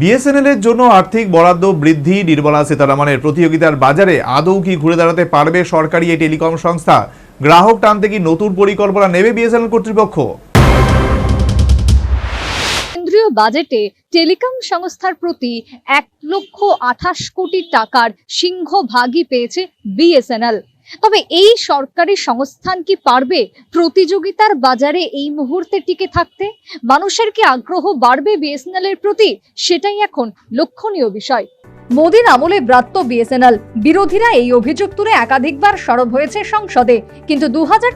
BSNL এর জন্য আর্থিক বরাদ্দ বৃদ্ধি, নির্মলা সীতারামনের প্রতিযোগিতার বাজারে আদৌ কি ঘুরে দাঁড়াতে পারবে সরকারি এই টেলিকম সংস্থা? গ্রাহক টানতে কি নতুন পরিকল্পনা নেবে বিএসএনএল কর্তৃপক্ষ? কেন্দ্রীয় বাজেটে টেলিকম সংস্থার প্রতি এক লক্ষ আঠাশ কোটি টাকার সিংহভাগই পেয়েছে বিএসএনএল। তবে এই সরকারি সংস্থান কি পারবে প্রতিযোগিতার বাজারে এই মুহূর্তে টিকে থাকতে? মানুষের কি আগ্রহ বাড়বে বিএসএনএল এর প্রতি? সেটাই এখন লক্ষণীয় বিষয়। মোদির আমলে ব্রাত্য বিএসএনএল বিরোধীরা এই অভিযোগ তুলে একাধিকবার সরব হয়েছে সংসদে। কিন্তু দু হাজার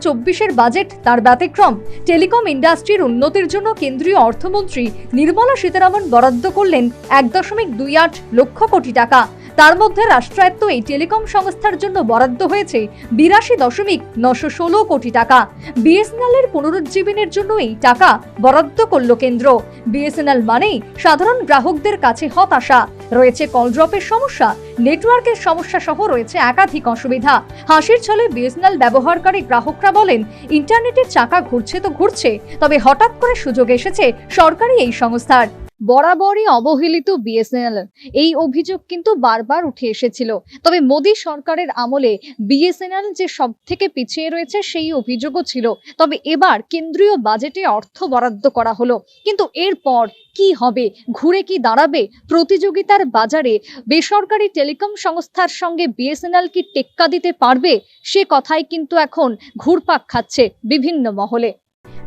বাজেট তার ব্যতিক্রম। টেলিকম ইন্ডাস্ট্রির উন্নতির জন্য কেন্দ্রীয় অর্থমন্ত্রী নির্মলা সীতারামন বরাদ্দ করলেন এক দশমিক দুই আট লক্ষ কোটি টাকা। তার মধ্যে রাষ্ট্রায়ত্ত এই টেলিকম সংস্থার জন্য বরাদ্দ হয়েছে বিরাশি দশমিক নশো ষোলো কোটি টাকা। বিএসএনএল এর পুনরুজ্জীবনের জন্য এই টাকা বরাদ্দ করল কেন্দ্র। বিএসএনএল মানেই সাধারণ গ্রাহকদের কাছে হতাশা। রয়েছে কল ড্রপের সমস্যা, নেটওয়ার্কের সমস্যা সহ রয়েছে একাধিক অসুবিধা। হাসির ছলে বিএসএনএল ব্যবহারকারী গ্রাহকরা বলেন, ইন্টারনেটের চাকা ঘুরছে তো ঘুরছে, তবে হঠাৎ করে সুযোগ এসেছে সরকারি এই সংস্থার। বরাবরই অবহেলিত বিএসএনএল। এই অভিযোগ কিন্তু বারবার উঠে এসেছিল। তবে মোদী সরকারের আমলে বিএসএনএল যে সব থেকে পিছিয়ে রয়েছে সেই অভিযোগও ছিল। তবে এবার কেন্দ্রীয় বাজেটে অর্থ বরাদ্দ করা হলো। কিন্তু এরপর কি হবে? ঘুরে কি দাঁড়াবে? প্রতিযোগিতার বাজারে বেসরকারি টেলিকম সংস্থার সঙ্গে বিএসএনএল কি টেক্কা দিতে পারবে? সে কথাই কিন্তু এখন ঘুরপাক খাচ্ছে বিভিন্ন মহলে।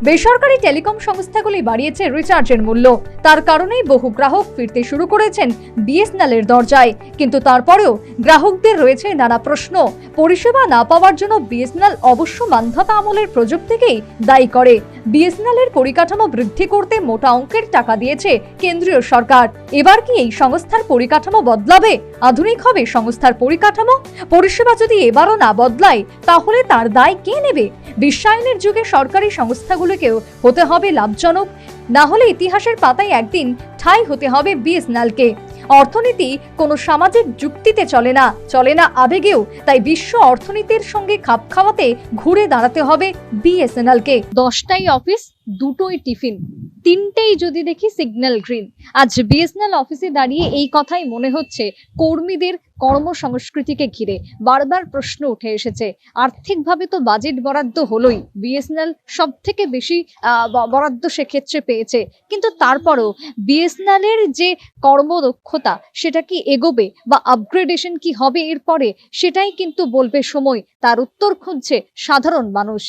বেসরকারি টেলিকম সংস্থাগুলি বাড়িয়েছে রিচার্জের মূল্য। তার কারণেই বহু গ্রাহক ফিরতে শুরু করেছেন বিএসএনএল এর দরজায়। কিন্তু তারপরেও গ্রাহকদের রয়েছে নানা প্রশ্ন। পরিষেবা না পাওয়ার জন্য বিএসএনএল অবশ্য মান্ধাতা আমলের প্রযুক্তিকেই দায়ী করে। বিএসএনএল এর পরিকাঠামো বৃদ্ধি করতে মোটা অঙ্কের টাকা দিয়েছে কেন্দ্রীয় সরকার। এবার কি এই সংস্থার পরিকাঠামো বদলাবে? আধুনিক হবে সংস্থার পরিকাঠামো? পরিষেবা যদি এবারও না বদলায়, তাহলে তার দায় কে নেবে? বিশ্বায়নের যুগে সরকারি সংস্থাগুলোকেও হতে হবে লাভজনক। না হলে ইতিহাসের পাতায় একদিন ঠাই হতে হবে বিএসএনএলকে। অর্থনীতি কোনো সামাজিক যুক্তিতে চলে না চলে না আবেগেও, তাই বিশ্ব অর্থনীতির সঙ্গে খাপ খাওয়াতে ঘুরে দাঁড়াতে হবে বিএসএনএলকে। দশটাই অফিস দুটোই টিফিন। তিনটেই যদি দেখি সিগন্যাল গ্রিন আজ বিএসএনএল অফিসে দাঁড়িয়ে এই কথাই মনে হচ্ছে, কর্মীদের কর্মসংস্কৃতিকে ঘিরে। বারবার প্রশ্ন উঠে এসেছে, আর্থিকভাবে তো বাজেট বরাদ্দ হলোই। বিএসএনএল সব থেকে বেশি বরাদ্দ সেক্ষেত্রে পেয়েছে। কিন্তু তারপরও বিএসএনএল এর যে কর্মদক্ষতা, সেটা কি এগোবে বা আপগ্রেডেশন কি হবে এরপরে, সেটাই কিন্তু বলবে সময়। তার উত্তর খুঁজছে সাধারণ মানুষ।